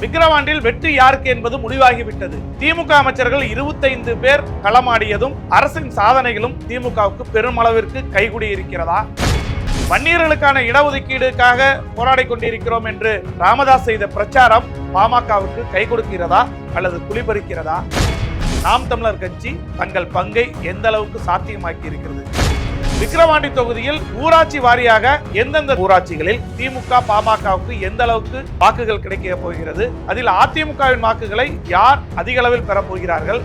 விக்கிரவாண்டில் வெற்றி யாருக்கு என்பது முடிவாகிவிட்டது. திமுக அமைச்சர்கள் இருபத்தைந்து பேர் களமாடியதும் அரசின் சாதனைகளும் திமுகவுக்கு பெருமளவிற்கு கைகுடி இருக்கிறதா வன்னியர்களுக்கான இடஒதுக்கீடுக்காக போராடி கொண்டிருக்கிறோம் என்று ராமதாஸ் செய்த பிரச்சாரம் பாமகவுக்கு கை கொடுக்கிறதா? அல்லது குளிபறிக்கிறதா நாம் தமிழர் கட்சி தங்கள் பங்கை எந்த அளவுக்கு சாத்தியமாக்கி இருக்கிறது விக்கிரவாண்டி தொகுதியில் ஊராட்சி வாரியாக எந்தெந்த ஊராட்சிகளில் திமுக பாமகவுக்கு எந்த அளவுக்கு வாக்குகள் கிடைக்க போகிறது? அதில் அதிமுகவின் வாக்குகளை யார் அதிக அளவில் பெறப்போகிறார்கள்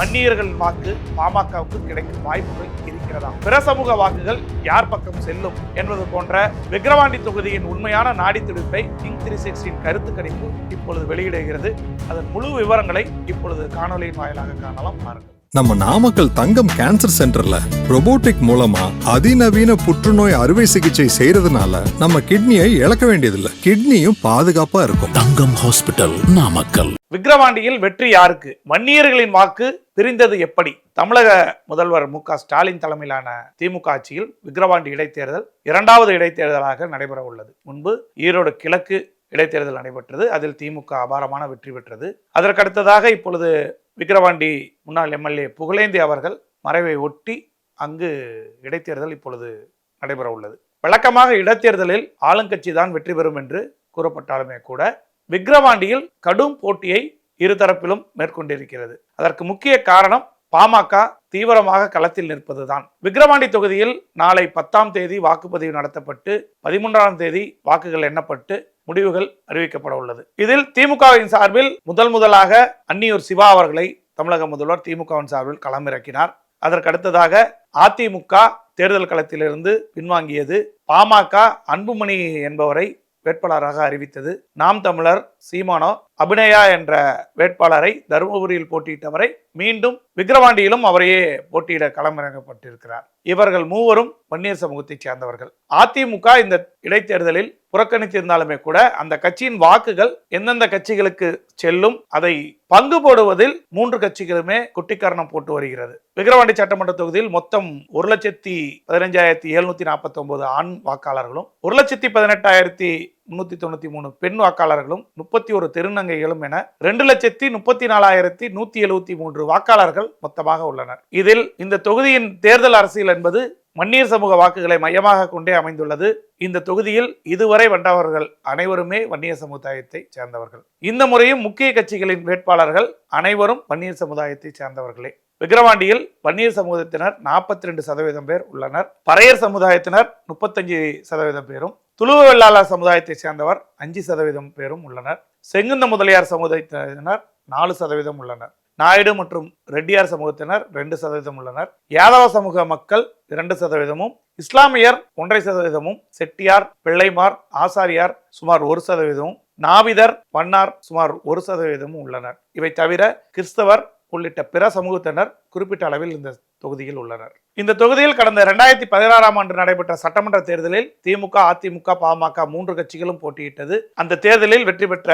போகிறார்கள்? வாக்கு பாமகவுக்கு கிடைக்கும் வாய்ப்புகள் இருக்கிறதா? பிற சமூக வாக்குகள் யார் பக்கம் செல்லும் என்பது போன்ற விக்கிரவாண்டி தொகுதியின் உண்மையான நாடி துடிப்பை கிங் த்ரீ சிக்ஸ்டின் கருத்து கணிப்பு இப்பொழுது வெளியிடுகிறது. அதன் முழு விவரங்களை இப்பொழுது காணொலியின் வாயிலாக காணலாம். பாருங்கள். நம்ம நாமக்கல் தங்கம் கேன்சர் சென்டர்ல robotic மூலமா அதிநவீன புற்றுநோய் அறுவை சிகிச்சை செய்யறதுனால நம்ம கிட்னியை இழக்க வேண்டியதில்லை. கிட்னியும் பாதுகாப்பா இருக்கும். தங்கம் ஹாஸ்பிட்டல் நாமக்கல். விக்கிரவாண்டியில் வெற்றி யாருக்கு? வன்னியர்களின் வாக்கு பிரிந்தது எப்படி? தமிழக முதல்வர் மு க ஸ்டாலின் தலைமையிலான திமுக ஆட்சியில் விக்கிரவாண்டி இடைத்தேர்தல் இரண்டாவது இடைத்தேர்தலாக நடைபெற உள்ளது முன்பு ஈரோடு கிழக்கு இடைத்தேர்தல் நடைபெற்றது. அதில் திமுக அபாரமான வெற்றி பெற்றது. அதற்கடுத்ததாக இப்பொழுது விக்கிரவாண்டி முன்னாள் எம்எல்ஏ புகழேந்தி அவர்கள் மறைவை ஒட்டி அங்கு இடைத்தேர்தல் இப்பொழுது நடைபெற உள்ளது. வழக்கமாக இடைத்தேர்தலில் ஆளுங்கட்சி தான் வெற்றி பெறும் என்று கூறப்பட்டாலுமே கூட விக்கிரவாண்டியில் கடும் போட்டியை இருதரப்பிலும் மேற்கொண்டிருக்கிறது. அதற்கு முக்கிய காரணம் பாமக தீவிரமாக களத்தில் நிற்பதுதான். விக்கிரவாண்டி தொகுதியில் நாளை பத்தாம் தேதி வாக்குப்பதிவு நடத்தப்பட்டு பதிமூன்றாம் தேதி வாக்குகள் எண்ணப்பட்டு முடிவுகள் அறிவிக்கப்பட உள்ளது. இதில் திமுகவின் சார்பில் முதல் முதலாக அன்னியூர் சிவா அவர்களை தமிழக முதல்வர் திமுகவின் சார்பில் களமிறக்கினார். அதற்கு அடுத்ததாக அதிமுக தேர்தல் களத்திலிருந்து பின்வாங்கியது பாமக அன்புமணி என்பவரை வேட்பாளராக அறிவித்தது. நாம் தமிழர் சீமானோ அபிநயா என்ற வேட்பாளரை தருமபுரியில் போட்டியிட்டவரை மீண்டும் விக்கிரவாண்டியிலும் அவரையே போட்டியிட களமிறங்கப்பட்டிருக்கிறார். இவர்கள் மூவரும் வன்னியர் சமூகத்தைச் சேர்ந்தவர்கள். அதிமுக இந்த இடைத்தேர்தலில் புறக்கணித்திருந்தாலுமே கூட அந்த கட்சியின் வாக்குகள் எந்தெந்த கட்சிகளுக்கு செல்லும் அதை பங்கு போடுவதில் மூன்று கட்சிகளுமே குட்டிக்கரணம் போட்டு வருகிறது. விக்கிரவாண்டி சட்டமன்ற தொகுதியில் மொத்தம் ஒரு லட்சத்தி பதினஞ்சாயிரத்தி எழுநூத்தி நாற்பத்தி ஒன்பது ஆண் வாக்காளர்களும் ஒரு லட்சத்தி பதினெட்டாயிரத்தி முன்னூத்தி தொண்ணூத்தி மூணு பெண் வாக்காளர்களும் முப்பத்தி ஒரு திருநங்கைகளும் என ரெண்டு லட்சத்தி முப்பத்தி நாலாயிரத்தி நூத்தி எழுபத்தி மூன்று வாக்காளர்கள் மொத்தமாக உள்ளனர். இதில் இந்த தொகுதியின் தேர்தல் அரசியல் என்பது மன்னியர் சமூக வாக்குகளை மையமாக கொண்டே அமைந்துள்ளது. இந்த தொகுதியில் இதுவரை வந்தவர்கள் அனைவருமே வன்னியர் சமுதாயத்தை சேர்ந்தவர்கள். இந்த முறையும் முக்கிய கட்சிகளின் வேட்பாளர்கள் அனைவரும் வன்னியர் சமுதாயத்தை சேர்ந்தவர்களே. விக்கிரவாண்டியில் வன்னியர் சமூகத்தினர் நாற்பத்தி ரெண்டு சதவீதம் பேர் உள்ளனர். பறையர் சமுதாயத்தினர் முப்பத்தஞ்சு சதவீதம் பேரும் துளுவ வெள்ளாளர் சமுதாயத்தை சேர்ந்தவர் அஞ்சு சதவீதம் பேரும் உள்ளனர். செங்குந்த முதலியார் சமுதாயத்தினர் நாலு சதவீதம் உள்ளனர். நாயுடு மற்றும் ரெட்டியார் சமூகத்தினர் ரெண்டு சதவீதம் உள்ளனர். யாதவ சமூக மக்கள் இரண்டு சதவீதமும் இஸ்லாமியர் ஒன்றரை சதவீதமும் செட்டியார் பிள்ளைமார் ஆசாரியார் சுமார் ஒரு சதவீதமும் நாவிதர் வண்ணார் சுமார் ஒரு சதவீதமும் உள்ளனர். இவை தவிர கிறிஸ்தவர் உள்ளிட்ட பிற சமூகத்தினர் குறிப்பிட்ட அளவில் இந்த தொகுதியில் உள்ளனர். இந்த தொகுதியில் கடந்த ரெண்டாயிரத்தி பதினாறாம் ஆண்டு நடைபெற்ற சட்டமன்ற தேர்தலில் திமுக அதிமுக பாமக மூன்று கட்சிகளும் போட்டியிட்டது. அந்த தேர்தலில் வெற்றி பெற்ற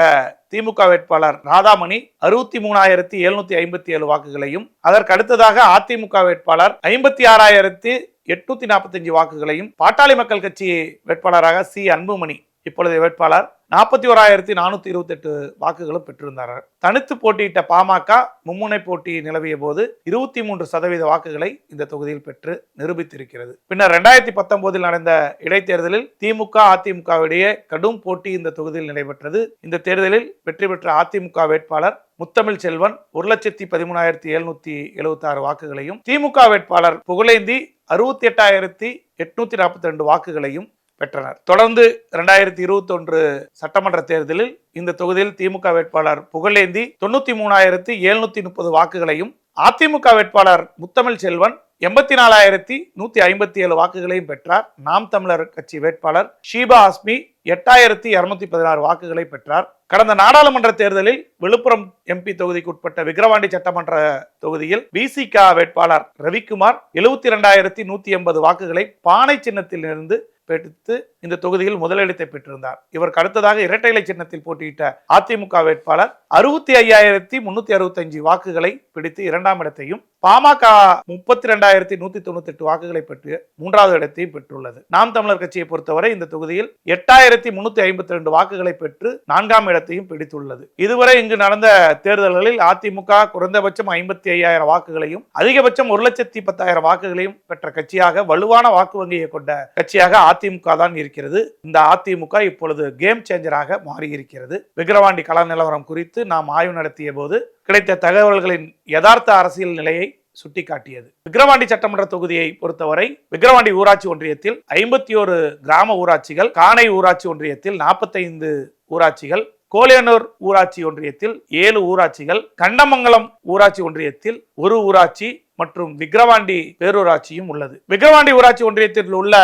திமுக வேட்பாளர் ராதாமணி அறுபத்தி மூணாயிரத்தி எழுநூத்தி ஐம்பத்தி ஏழு வாக்குகளையும் அதற்கு அடுத்ததாக அதிமுக வேட்பாளர் ஐம்பத்தி ஆறாயிரத்தி எட்நூத்தி நாற்பத்தஞ்சு வாக்குகளையும் பாட்டாளி மக்கள் கட்சி வேட்பாளராக சி. அன்புமணி இப்பொழுதைய வேட்பாளர் நாற்பத்தி ஓராயிரத்தி நானூத்தி இருபத்தி எட்டு வாக்குகளும் பெற்றிருந்தார். தனித்து போட்டியிட்ட பாமக மும்முனை போட்டி நிலவிய போது இருபத்தி மூன்று சதவீத வாக்குகளை இந்த தொகுதியில் பெற்று நிரூபித்திருக்கிறது. பின்னர் ரெண்டாயிரத்தி பத்தொன்பதில் நடந்த இடைத்தேர்தலில் திமுக அதிமுகவிடையே கடும் போட்டி இந்த தொகுதியில் நடைபெற்றது. இந்த தேர்தலில் வெற்றி பெற்ற அதிமுக வேட்பாளர் முத்தமிழ் செல்வன் ஒரு லட்சத்தி பதிமூணாயிரத்தி எழுநூத்தி எழுபத்தி ஆறு வாக்குகளையும் திமுக வேட்பாளர் புகழேந்தி அறுபத்தி எட்டாயிரத்தி எட்நூத்தி நாற்பத்தி ரெண்டு வாக்குகளையும் பெற்றனர். தொடர்ந்து இரண்டாயிரத்தி இருபத்தி ஒன்று சட்டமன்ற தேர்தலில் இந்த தொகுதியில் திமுக வேட்பாளர் புகழேந்தி தொண்ணூத்தி மூணாயிரத்தி எழுநூத்தி முப்பது வாக்குகளையும் அதிமுக வேட்பாளர் முத்தமிழ் செல்வன் எண்பத்தி நாலாயிரத்தி நூத்தி ஐம்பத்தி ஏழு வாக்குகளையும் பெற்றார். நாம் தமிழர் கட்சி வேட்பாளர் ஷீபா அஸ்மி எட்டாயிரத்தி இருநூத்தி பதினாறு வாக்குகளை பெற்றார். கடந்த நாடாளுமன்ற தேர்தலில் விழுப்புரம் எம்பி தொகுதிக்கு உட்பட்ட விக்கிரவாண்டி சட்டமன்ற தொகுதியில் பிசிக வேட்பாளர் ரவிக்குமார் எழுபத்தி இரண்டாயிரத்தி நூத்தி எண்பது வாக்குகளை பானை சின்னத்தில் இருந்து பெற்று இந்த தொகுதியில் முதலிடத்தை பெற்றிருந்தார். இவருக்கு அடுத்ததாக இரட்டை இலை சின்னத்தில் போட்டியிட்ட அதிமுக வேட்பாளர் அறுபத்தி ஐயாயிரத்தி முன்னூத்தி அறுபத்தஞ்சு வாக்குகளை பிடித்து இரண்டாம் இடத்தையும் பாமக முப்பத்தி ரெண்டாயிரத்தி நூத்தி தொண்ணூத்தி எட்டு வாக்குகளை பெற்று மூன்றாவது இடத்தையும் பெற்றுள்ளது. நாம் தமிழர் கட்சியை பொறுத்தவரை இந்த தொகுதியில் எட்டாயிரத்தி முன்னூத்தி ஐம்பத்தி ரெண்டு வாக்குகளை பெற்று நான்காம் இடத்தையும் பிடித்துள்ளது. இதுவரை இங்கு நடந்த தேர்தல்களில் அதிமுக குறைந்தபட்சம் ஐம்பத்தி ஐயாயிரம் வாக்குகளையும் அதிகபட்சம் ஒரு லட்சத்தி பத்தாயிரம் வாக்குகளையும் பெற்ற கட்சியாக வலுவான வாக்கு வங்கியை கொண்ட கட்சியாக அதிமுக தான் இருக்கிறது. இந்த அதிமுக இப்பொழுது கேம் சேஞ்சராக மாறியிருக்கிறது. விக்கிரவாண்டி கள நிலவரம் குறித்து நாம் ஆய்வு நடத்திய போது கிடைத்த தகவல்களின் யதார்த்த அரசியல் நிலையை சுட்டிக்காட்டியது. விக்கிரவாண்டி சட்டமன்ற தொகுதியை பொறுத்தவரை விக்கிரவாண்டி ஊராட்சி ஒன்றியத்தில் ஐம்பத்தி ஒரு கிராம ஊராட்சிகள் காணை ஊராட்சி ஒன்றியத்தில் நாற்பத்தைந்து ஊராட்சிகள் கோலியனூர் ஊராட்சி ஒன்றியத்தில் ஏழு ஊராட்சிகள் கண்டமங்கலம் ஊராட்சி ஒன்றியத்தில் ஒரு ஊராட்சி மற்றும் விக்கிரவாண்டி பேரூராட்சியும் உள்ளது. விக்கிரவாண்டி ஊராட்சி ஒன்றியத்தில் உள்ள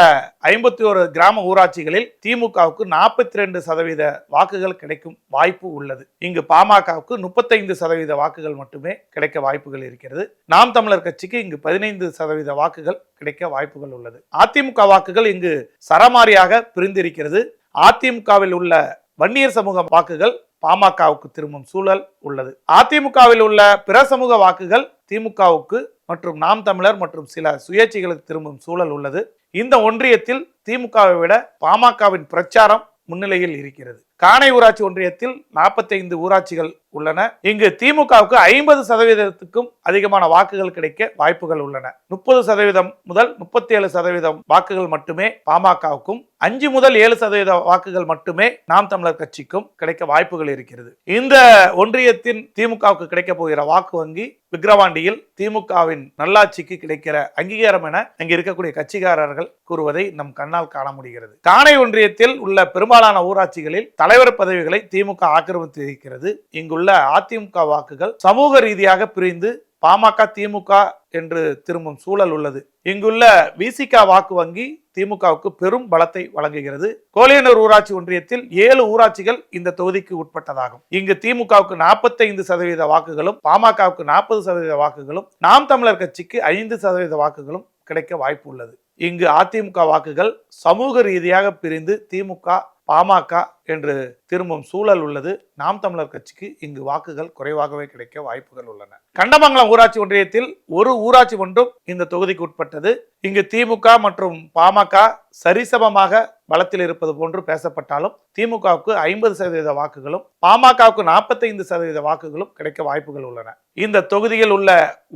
ஐம்பத்தி ஒரு கிராம ஊராட்சிகளில் திமுகவுக்கு நாற்பத்தி ரெண்டு சதவீத வாக்குகள் கிடைக்கும் வாய்ப்பு உள்ளது. இங்கு பாமகவுக்கு முப்பத்தைந்து சதவீத வாக்குகள் மட்டுமே கிடைக்க வாய்ப்புகள் இருக்கிறது. நாம் தமிழர் கட்சிக்கு இங்கு பதினைந்து சதவீத வாக்குகள் கிடைக்க வாய்ப்புகள் உள்ளது. அதிமுக வாக்குகள் இங்கு சரமாரியாக பிரிந்திருக்கிறது. அதிமுகவில் உள்ள வன்னியர் சமூக வாக்குகள் பாமகவுக்கு திரும்பும் சூழல் உள்ளது. அதிமுகவில் உள்ள பிற சமூக வாக்குகள் திமுகவுக்கு மற்றும் நாம் தமிழர் மற்றும் சில சுயேட்சைகளுக்கு திரும்பும் சூழல் உள்ளது. இந்த ஒன்றியத்தில் திமுகவை விட பாமகவின் பிரச்சாரம் முன்னிலையில் இருக்கிறது. காணை ஊராட்சி ஒன்றியத்தில் நாற்பத்தைந்து ஊராட்சிகள் உள்ளன. இங்கு திமுகவுக்கு ஐம்பது சதவீதத்துக்கும் அதிகமான வாக்குகள் கிடைக்க வாய்ப்புகள் உள்ளன. முப்பது சதவீதம் முதல் முப்பத்தி ஏழு சதவீதம் வாக்குகள் மட்டுமே பாமகவுக்கும் அஞ்சு முதல் ஏழு சதவீத வாக்குகள் மட்டுமே நாம் தமிழர் கட்சிக்கும் கிடைக்க வாய்ப்புகள் இருக்கிறது. இந்த ஒன்றியத்தின் திமுகவுக்கு கிடைக்க போகிற வாக்கு வங்கி விக்கிரவாண்டியில் திமுகவின் நல்லாட்சிக்கு கிடைக்கிற அங்கீகாரம் என அங்கு இருக்கக்கூடிய கட்சிக்காரர்கள் கூறுவதை நம் கண்ணால் காண முடிகிறது. காணை ஒன்றியத்தில் உள்ள பெரும்பாலான ஊராட்சிகளில் தலை தலைவர் பதவிகளை திமுக ஆக்கிரமித்து இருக்கிறது இங்குள்ள அதிமுக வாக்குகள் சமூக ரீதியாக பிரிந்து பாமக திமுக என்று திரும்பும் சூழல் உள்ளது. இங்குள்ள விசிக வாக்கு வங்கி திமுகவுக்கு பெரும் பலத்தை வழங்குகிறது. கோலியனூர் ஊராட்சி ஒன்றியத்தில் ஏழு ஊராட்சிகள் இந்த தொகுதிக்கு உட்பட்டதாகும். இங்கு திமுகவுக்கு நாற்பத்தைந்து சதவீத வாக்குகளும் பாமகவுக்கு நாற்பது சதவீத வாக்குகளும் நாம் தமிழர் கட்சிக்கு ஐந்து சதவீத வாக்குகளும் கிடைக்க வாய்ப்பு உள்ளது. இங்கு அதிமுக வாக்குகள் சமூக ரீதியாக பிரிந்து திமுக பாமக என்று திரும்பும் சூழல் உள்ளது. நாம் தமிழர் கட்சிக்கு இங்கு வாக்குகள் குறைவாகவே கிடைக்க வாய்ப்புகள் உள்ளன. கண்டமங்கலம் ஊராட்சி ஒன்றியத்தில் ஒரு ஊராட்சி ஒன்றும் இந்த தொகுதிக்கு உட்பட்டது. இங்கு திமுக மற்றும் பாமக சரிசமமாக பலத்தில் இருப்பது போன்று பேசப்பட்டாலும் திமுகவுக்கு ஐம்பது சதவீத வாக்குகளும் பாமகவுக்கு நாற்பத்தைந்து சதவீத வாக்குகளும் கிடைக்க வாய்ப்புகள் உள்ளன. இந்த தொகுதியில் உள்ள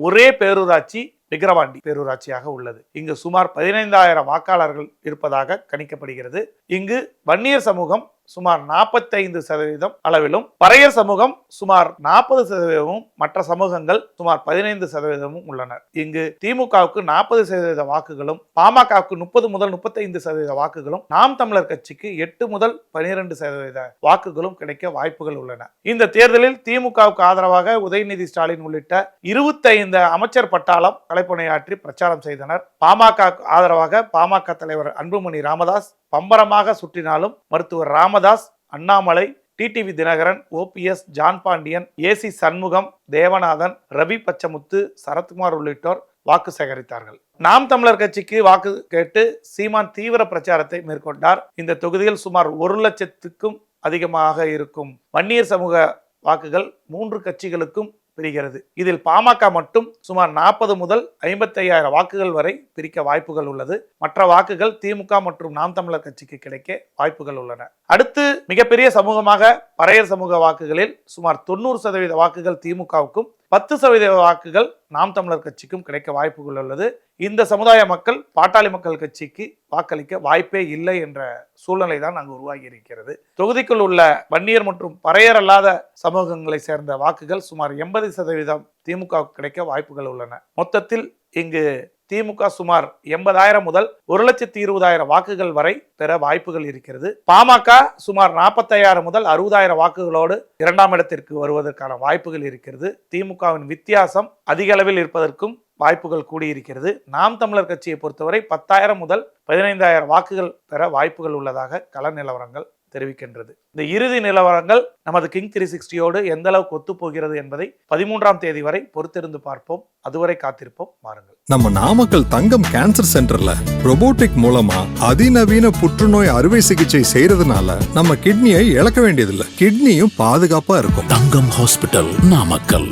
ஒரே பேரூராட்சி விக்கிரவாண்டி பேரூராட்சியாக உள்ளது. இங்கு சுமார் பதினைந்தாயிரம் வாக்காளர்கள் இருப்பதாக கணிக்கப்படுகிறது. இங்கு வன்னியர் சமூகம் சுமார் நாற்பத்தைந்து சதவீதம் அளவிலும் பறையர் சமூகம் சுமார் நாற்பது சதவீதமும் மற்ற சமூகங்கள் சுமார் பதினைந்து சதவீதமும் உள்ளனர். இங்கு திமுகவுக்கு நாற்பது சதவீத வாக்குகளும் பாமகவுக்கு முப்பது முதல் முப்பத்தைந்து சதவீத வாக்குகளும் நாம் தமிழர் கட்சிக்கு எட்டு முதல் பனிரெண்டு சதவீத வாக்குகளும் கிடைக்க வாய்ப்புகள் உள்ளன. இந்த தேர்தலில் திமுகவுக்கு ஆதரவாக உதயநிதி ஸ்டாலின் உள்ளிட்ட இருபத்தைந்து அமைச்சர் பட்டாளம் கலைப்பணியாற்றி பிரச்சாரம் செய்தனர். பாமக ஆதரவாக பாமக தலைவர் அன்புமணி ராமதாஸ் பம்பரமாக சுற்றினாலும் மருத்துவர் Ramadoss Annamalai T T V Dhinakaran O P S John Pandian A C Shanmugam Devanathan Ravi Pachamuthu Sarathkumar உள்ளிட்டோர் வாக்கு சேகரித்தார்கள். நாம் தமிழர் கட்சிக்கு வாக்கு கேட்டு சீமான் தீவிர பிரச்சாரத்தை மேற்கொண்டார். இந்த தொகுதியில் சுமார் ஒரு லட்சத்துக்கும் அதிகமாக இருக்கும் வன்னியர் சமூக வாக்குகள் மூன்று கட்சிகளுக்கும் பிரிகிறது. இதில் பாமக மட்டும் சுமார் நாற்பது முதல் ஐம்பத்தையாயிரம் வாக்குகள் வரை பிரிக்க வாய்ப்புகள் உள்ளது. மற்ற வாக்குகள் திமுக மற்றும் நாம் தமிழர் கட்சிக்கு கிடைக்க வாய்ப்புகள் உள்ளன. அடுத்து மிகப்பெரிய சமூகமாக பறையர் சமூக வாக்குகளில் சுமார் தொண்ணூறு சதவீத வாக்குகள் திமுகவுக்கும் பத்து சதவீத வாக்குகள் நாம் தமிழர் கட்சிக்கும் கிடைக்க வாய்ப்புகள் உள்ளது. இந்த சமுதாய மக்கள் பாட்டாளி மக்கள் கட்சிக்கு வாக்களிக்க வாய்ப்பே இல்லை என்ற சூழ்நிலை தான் அங்கு உருவாகி இருக்கிறது தொகுதிக்குள் உள்ள வன்னியர் மற்றும் பறையர் அல்லாத சமூகங்களை சேர்ந்த வாக்குகள் சுமார் எண்பது சதவீதம் திமுக கிடைக்க வாய்ப்புகள் உள்ளன. மொத்தத்தில் இங்கு திமுக சுமார் எண்பதாயிரம் முதல் ஒரு லட்சத்தி இருபதாயிரம் வாக்குகள் வரை பெற வாய்ப்புகள் இருக்கிறது. பாமக சுமார் நாற்பத்தையாயிரம் முதல் அறுபதாயிரம் வாக்குகளோடு இரண்டாம் இடத்திற்கு வருவதற்கான வாய்ப்புகள் இருக்கிறது. திமுகவின் வித்தியாசம் அதிக அளவில் இருப்பதற்கும் வாய்ப்புகள் கூடியிருக்கிறது. நாம் தமிழர் கட்சியை பொறுத்தவரை பத்தாயிரம் முதல் பதினைந்தாயிரம் வாக்குகள் பெற வாய்ப்புகள் உள்ளதாக கள நிலவரங்கள் தெரிவிக்கின்றது. இந்த இறுதி நிலவரங்கள் நமது கிங் த்ரீ சிக்ஸ்டியோடு எந்த அளவுக்கு ஒத்துப் போகிறது என்பதை பதிமூன்றாம் தேதி வரை பொறுத்திருந்து பார்ப்போம். அதுவரை காத்திருப்போம். வாருங்கள். நம்ம நாமக்கல் தங்கம் கேன்சர் சென்டர்ல robotic மூலமா அதிநவீன புற்றுநோய் அறுவை சிகிச்சை செய்யறதுனால நம்ம கிட்னியை இழக்க வேண்டியதில்லை. கிட்னியும் பாதுகாப்பா இருக்கும். தங்கம் ஹாஸ்பிட்டல் நாமக்கல்.